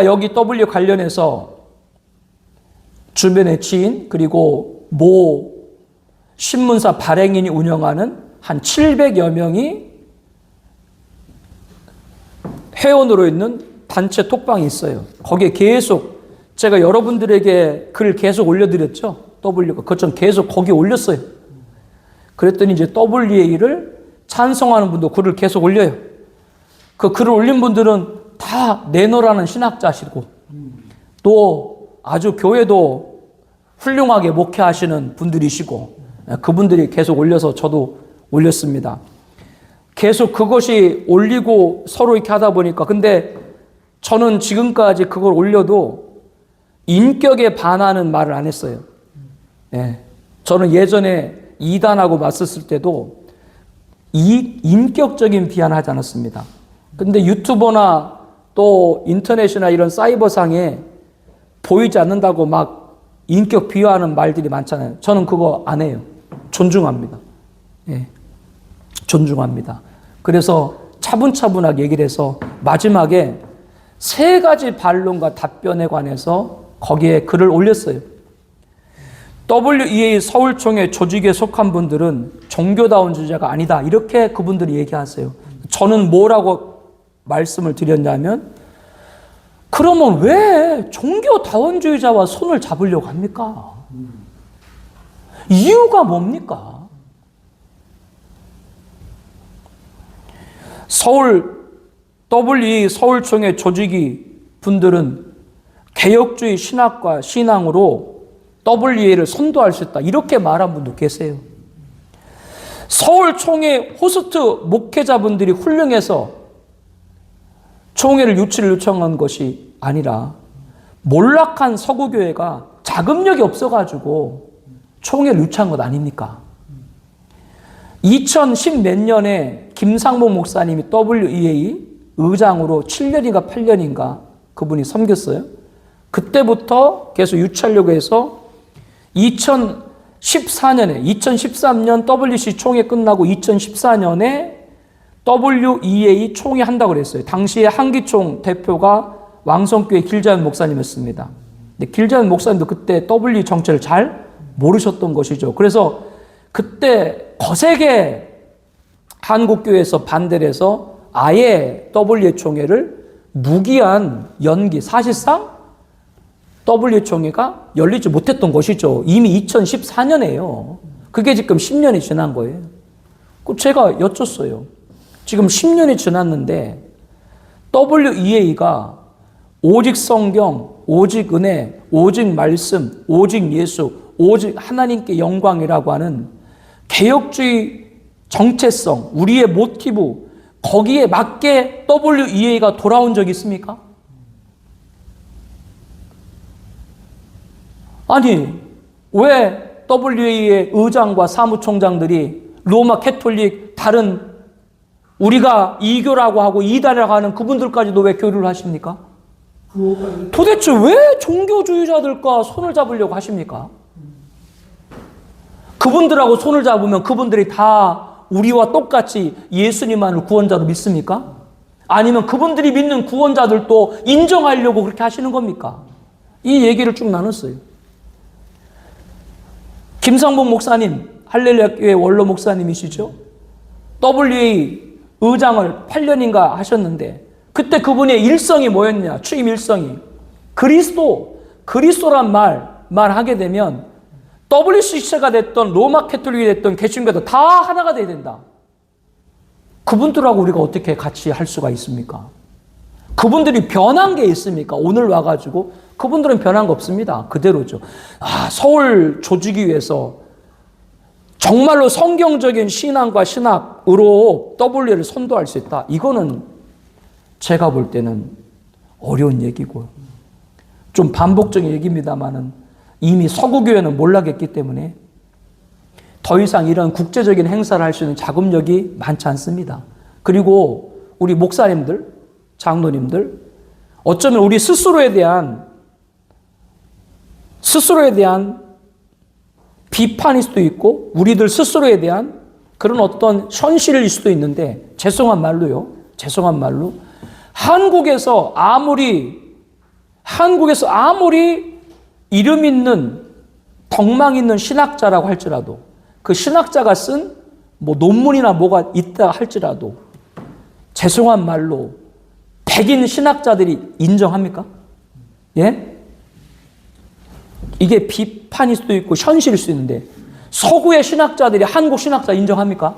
여기 W 관련해서 주변의 지인 그리고 모 신문사 발행인이 운영하는 한 700여 명이 회원으로 있는 단체 톡방이 있어요. 거기에 계속 제가 여러분들에게 글 계속 올려드렸죠. W가 좀 계속 거기 올렸어요. 그랬더니 이제 WA를 찬성하는 분도 글을 계속 올려요. 그 글을 올린 분들은 다 내노라는 신학자시고 또 아주 교회도 훌륭하게 목회하시는 분들이시고 그분들이 계속 올려서 저도 올렸습니다. 계속 그것이 올리고 서로 이렇게 하다 보니까 근데 저는 지금까지 그걸 올려도 인격에 반하는 말을 안 했어요. 예. 저는 예전에 이단하고 맞섰을 때도 이 인격적인 비난하지 않았습니다. 근데 유튜버나 또 인터넷이나 이런 사이버상에 보이지 않는다고 막 인격 비하하는 말들이 많잖아요. 저는 그거 안 해요. 존중합니다. 예. 존중합니다. 그래서 차분차분하게 얘기를 해서 마지막에 세 가지 반론과 답변에 관해서 거기에 글을 올렸어요. WEA 서울총회 조직에 속한 분들은 종교다운 주제가 아니다. 이렇게 그분들이 얘기하세요. 저는 뭐라고 말씀을 드렸냐면, 그러면 왜 종교 다원주의자와 손을 잡으려고 합니까? 이유가 뭡니까? 서울 WE 서울총회 조직이 분들은 개혁주의 신학과 신앙으로 WE를 선도할 수 있다. 이렇게 말한 분도 계세요. 서울총회 호스트 목회자분들이 훌륭해서 총회를 유치를 요청한 것이 아니라 몰락한 서구교회가 자금력이 없어가지고 총회를 유치한 것 아닙니까? 2010몇 년에 김상봉 목사님이 WEA 의장으로 7년인가 8년인가 그분이 섬겼어요. 그때부터 계속 유치하려고 해서 2014년에 2013년 WC 총회 끝나고 2014년에 WEA 총회 한다고 그랬어요. 당시에 한기총 대표가 왕성교회 길자연 목사님이었습니다. 근데 길자연 목사님도 그때 W 정체를 잘 모르셨던 것이죠. 그래서 그때 거세게 한국교회에서 반대를 해서 아예 W 총회를 무기한 연기, 사실상 W 총회가 열리지 못했던 것이죠. 이미 2014년에요. 그게 지금 10년이 지난 거예요. 그 제가 여쭸어요. 지금 10년이 지났는데 WEA가 오직 성경, 오직 은혜, 오직 말씀, 오직 예수, 오직 하나님께 영광이라고 하는 개혁주의 정체성, 우리의 모티브, 거기에 맞게 WEA가 돌아온 적이 있습니까? 아니, 왜 WEA의 의장과 사무총장들이 로마 캐톨릭 다른 우리가 이교라고 하고 이단이라고 하는 그분들까지도 왜 교류를 하십니까? 도대체 왜 종교주의자들과 손을 잡으려고 하십니까? 그분들하고 손을 잡으면 그분들이 다 우리와 똑같이 예수님만을 구원자로 믿습니까? 아니면 그분들이 믿는 구원자들도 인정하려고 그렇게 하시는 겁니까? 이 얘기를 쭉 나눴어요. 김상봉 목사님, 할렐루야 교회 원로 목사님이시죠? WA 의장을 8년인가 하셨는데 그때 그분의 일성이 뭐였냐? 취임 일성이 그리스도, 그리스도란 말 말하게 되면 WCC가 됐던 로마 캐톨릭이 됐던 개신교도 다 하나가 돼야 된다. 그분들하고 우리가 어떻게 같이 할 수가 있습니까? 그분들이 변한 게 있습니까? 오늘 와가지고 그분들은 변한 거 없습니다. 그대로죠. 아 서울 조직이 위해서 정말로 성경적인 신앙과 신학 으로 W를 선도할 수 있다. 이거는 제가 볼 때는 어려운 얘기고 좀 반복적인 얘기입니다만은 이미 서구 교회는 몰락했기 때문에 더 이상 이런 국제적인 행사를 할 수 있는 자금력이 많지 않습니다. 그리고 우리 목사님들, 장로님들, 어쩌면 우리 스스로에 대한, 스스로에 대한 비판일 수도 있고, 우리들 스스로에 대한 그런 어떤 현실일 수도 있는데, 죄송한 말로요. 죄송한 말로. 한국에서 아무리 한국에서 아무리 이름 있는 덕망 있는 신학자라고 할지라도 그 신학자가 쓴 뭐 논문이나 뭐가 있다 할지라도 죄송한 말로 백인 신학자들이 인정합니까? 예? 이게 비판일 수도 있고 현실일 수도 있는데 서구의 신학자들이 한국 신학자 인정합니까?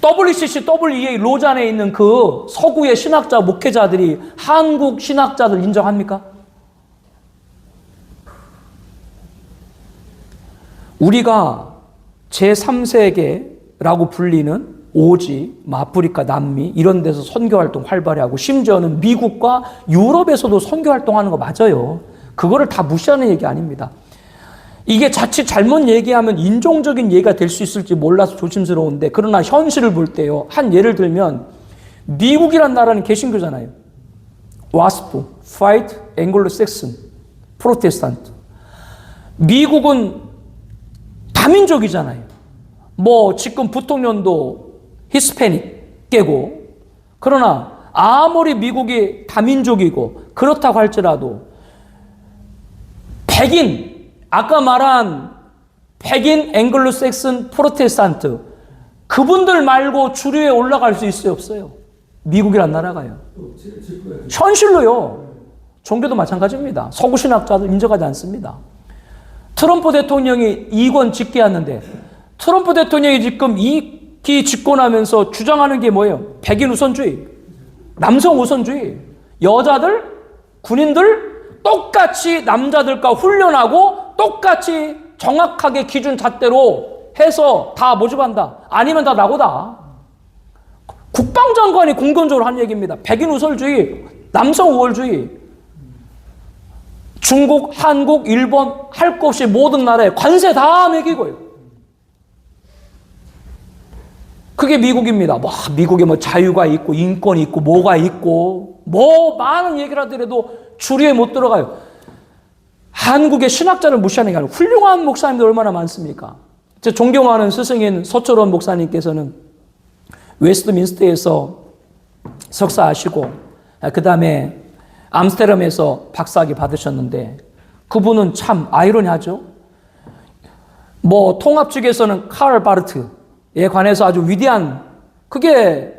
WCC, WEA 로잔에 있는 그 서구의 신학자 목회자들이 한국 신학자들 인정합니까? 우리가 제3세계라고 불리는 오지, 아프리카, 남미 이런 데서 선교 활동 활발히 하고 심지어는 미국과 유럽에서도 선교 활동하는 거 맞아요. 그거를 다 무시하는 얘기 아닙니다. 이게 자칫 잘못 얘기하면 인종적인 예가 될 수 있을지 몰라서 조심스러운데 그러나 현실을 볼 때요. 한 예를 들면 미국이란 나라는 개신교잖아요. 와스프, White, Anglo-Saxon, 프로테스탄트. 미국은 다민족이잖아요. 뭐 지금 부통령도 히스패닉 깨고 그러나 아무리 미국이 다민족이고 그렇다고 할지라도 백인 아까 말한 백인 앵글로색슨 프로테스탄트 그분들 말고 주류에 올라갈 수 있어요 없어요? 미국이란 나라가요. 현실로요. 종교도 마찬가지입니다. 서구 신학자도 인정하지 않습니다. 트럼프 대통령이 이권 직계하는데 트럼프 대통령이 지금 이기 집권하면서 주장하는 게 뭐예요? 백인 우선주의, 남성 우선주의, 여자들, 군인들 똑같이 남자들과 훈련하고 똑같이 정확하게 기준 잣대로 해서 다 모집한다. 아니면 다 나고다. 국방장관이 공건적으로 한 얘기입니다. 백인 우설주의, 남성 우월주의. 중국, 한국, 일본 할 것 없이 모든 나라에 관세 다 매기고요. 그게 미국입니다. 뭐 미국에 뭐 자유가 있고 인권이 있고 뭐가 있고 뭐 많은 얘기를 하더라도 주류에 못 들어가요. 한국의 신학자를 무시하는 게 아니라 훌륭한 목사님들 얼마나 많습니까? 제 존경하는 스승인 서철원 목사님께서는 웨스트민스터에서 석사하시고 그 다음에 암스테르담에서 박사학위 받으셨는데 그분은 참 아이러니하죠. 뭐 통합 측에서는 카를 바르트에 관해서 아주 위대한 그게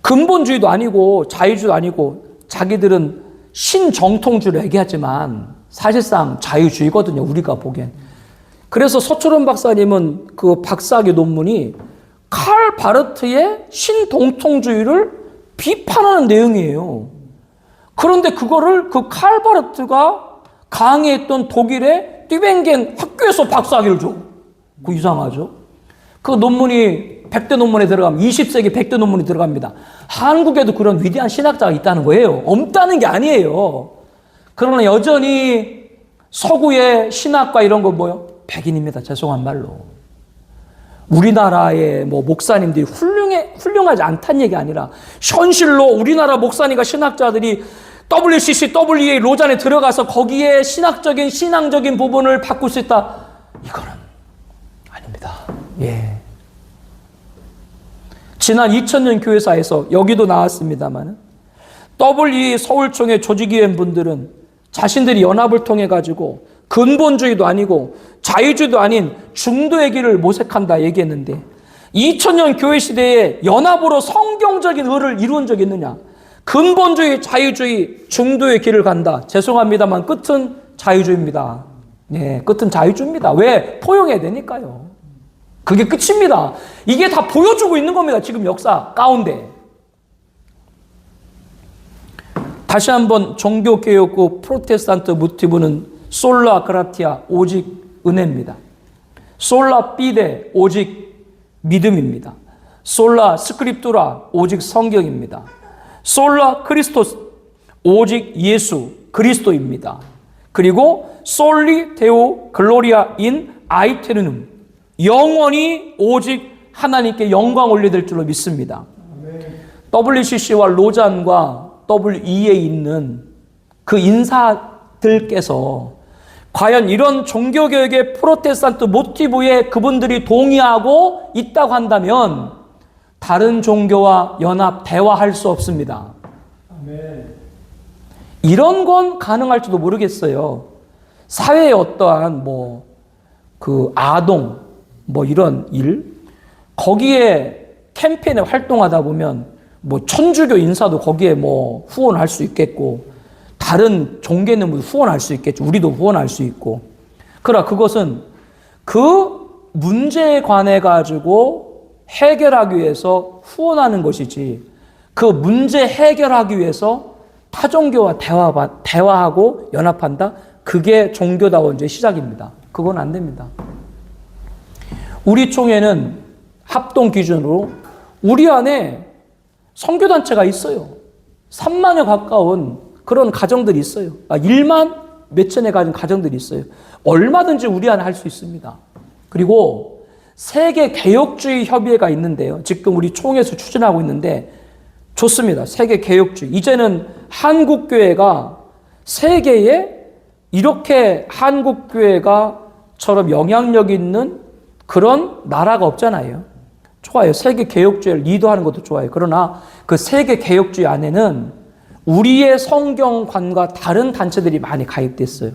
근본주의도 아니고 자유주의도 아니고 자기들은 신정통주를 얘기하지만 사실상 자유주의거든요. 우리가 보기엔. 그래서 서초론 박사님은 그 박사학위 논문이 칼 바르트의 신동통주의를 비판하는 내용이에요. 그런데 그거를 그 칼 바르트가 강의했던 독일의 띠뱅겐 학교에서 박사학위를 줘. 그 이상하죠? 그 논문이 100대 논문에 들어가면 20세기 100대 논문이 들어갑니다. 한국에도 그런 위대한 신학자가 있다는 거예요. 없다는 게 아니에요. 그러나 여전히 서구의 신학과 이런 거 뭐요? 백인입니다. 죄송한 말로. 우리나라의 뭐 목사님들이 훌륭해, 훌륭하지 않다는 얘기 아니라 현실로 우리나라 목사님과 신학자들이 WCC, WEA 로잔에 들어가서 거기에 신학적인, 신앙적인 부분을 바꿀 수 있다. 이거는. 예. 지난 2000년 교회사에서 여기도 나왔습니다만 WE 서울총회 조직위원 분들은 자신들이 연합을 통해 가지고 근본주의도 아니고 자유주의도 아닌 중도의 길을 모색한다 얘기했는데 2000년 교회 시대에 연합으로 성경적인 의를 이루은 적이 있느냐? 근본주의, 자유주의, 중도의 길을 간다. 죄송합니다만 끝은 자유주의입니다. 예, 끝은 자유주의입니다. 왜? 포용해야 되니까요. 그게 끝입니다. 이게 다 보여주고 있는 겁니다. 지금 역사 가운데. 다시 한번 종교개혁구 프로테스탄트 모티브는 솔라 그라티아 오직 은혜입니다. 솔라 피데 오직 믿음입니다. 솔라 스크립투라 오직 성경입니다. 솔라 크리스토스 오직 예수 그리스도입니다. 그리고 솔리 데오 글로리아 인 아이테르눔 영원히 오직 하나님께 영광 올려될 줄로 믿습니다. WCC와 로잔과 WE에 있는 그 인사들께서 과연 이런 종교개혁의 프로테스탄트 모티브에 그분들이 동의하고 있다고 한다면 다른 종교와 연합, 대화할 수 없습니다. 이런 건 가능할지도 모르겠어요. 사회의 어떠한 뭐 그 아동 뭐 이런 일 거기에 캠페인에 활동하다 보면 뭐 천주교 인사도 거기에 뭐 후원할 수 있겠고 다른 종교는 뭐 후원할 수 있겠죠. 우리도 후원할 수 있고. 그러나 그것은 그 문제에 관해 가지고 해결하기 위해서 후원하는 것이지 그 문제 해결하기 위해서 타 종교와 대화, 대화하고 연합한다? 그게 종교다운 이제 시작입니다. 그건 안 됩니다. 우리 총회는 합동 기준으로 우리 안에 선교단체가 있어요. 3만여 가까운 그런 가정들이 있어요. 아, 1만 몇천에 가진 가정들이 있어요. 얼마든지 우리 안에 할 수 있습니다. 그리고 세계 개혁주의 협의회가 있는데요. 지금 우리 총회에서 추진하고 있는데 좋습니다. 세계 개혁주의. 이제는 한국 교회가 세계에 이렇게 한국 교회가처럼 영향력 있는 그런 나라가 없잖아요. 좋아요. 세계 개혁주의를 리더하는 것도 좋아요. 그러나 그 세계 개혁주의 안에는 우리의 성경관과 다른 단체들이 많이 가입됐어요.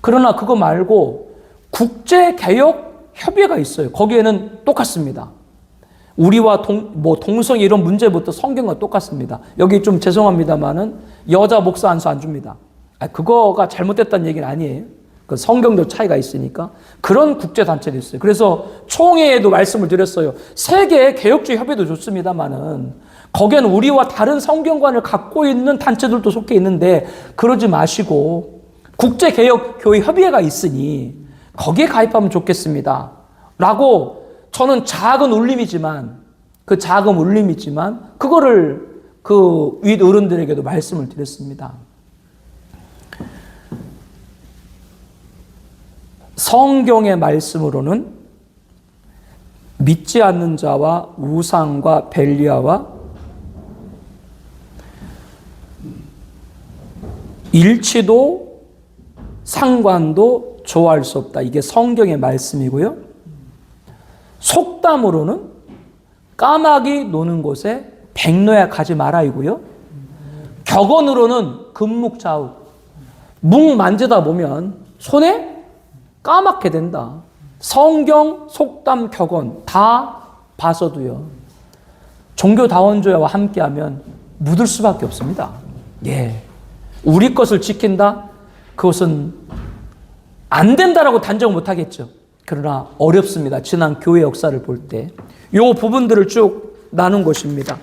그러나 그거 말고 국제 개혁 협의회가 있어요. 거기에는 똑같습니다. 우리와 동, 뭐 동성 이런 문제부터 성경과 똑같습니다. 여기 좀 죄송합니다만은 여자 목사 안수 안 줍니다. 아, 그거가 잘못됐다는 얘기는 아니에요. 그 성경도 차이가 있으니까 그런 국제 단체도 있어요. 그래서 총회에도 말씀을 드렸어요. 세계 개혁주의 협의도 좋습니다만은 거기에는 우리와 다른 성경관을 갖고 있는 단체들도 속해 있는데 그러지 마시고 국제 개혁 교회 협의회가 있으니 거기에 가입하면 좋겠습니다. 라고 저는 작은 울림이지만 그 작은 울림이지만 그거를 그 윗 어른들에게도 말씀을 드렸습니다. 성경의 말씀으로는 믿지 않는 자와 우상과 벨리아와 일치도 상관도 좋아할 수 없다. 이게 성경의 말씀이고요. 속담으로는 까마귀 노는 곳에 백노야 가지 마라이고요. 격언으로는 금묵좌우. 묵 만지다 보면 손에 까맣게 된다. 성경, 속담, 격언 다 봐서도요. 종교다원조회와 함께하면 묻을 수밖에 없습니다. 예. 우리 것을 지킨다? 그것은 안 된다라고 단정 못 하겠죠. 그러나 어렵습니다. 지난 교회 역사를 볼 때. 요 부분들을 쭉 나눈 것입니다.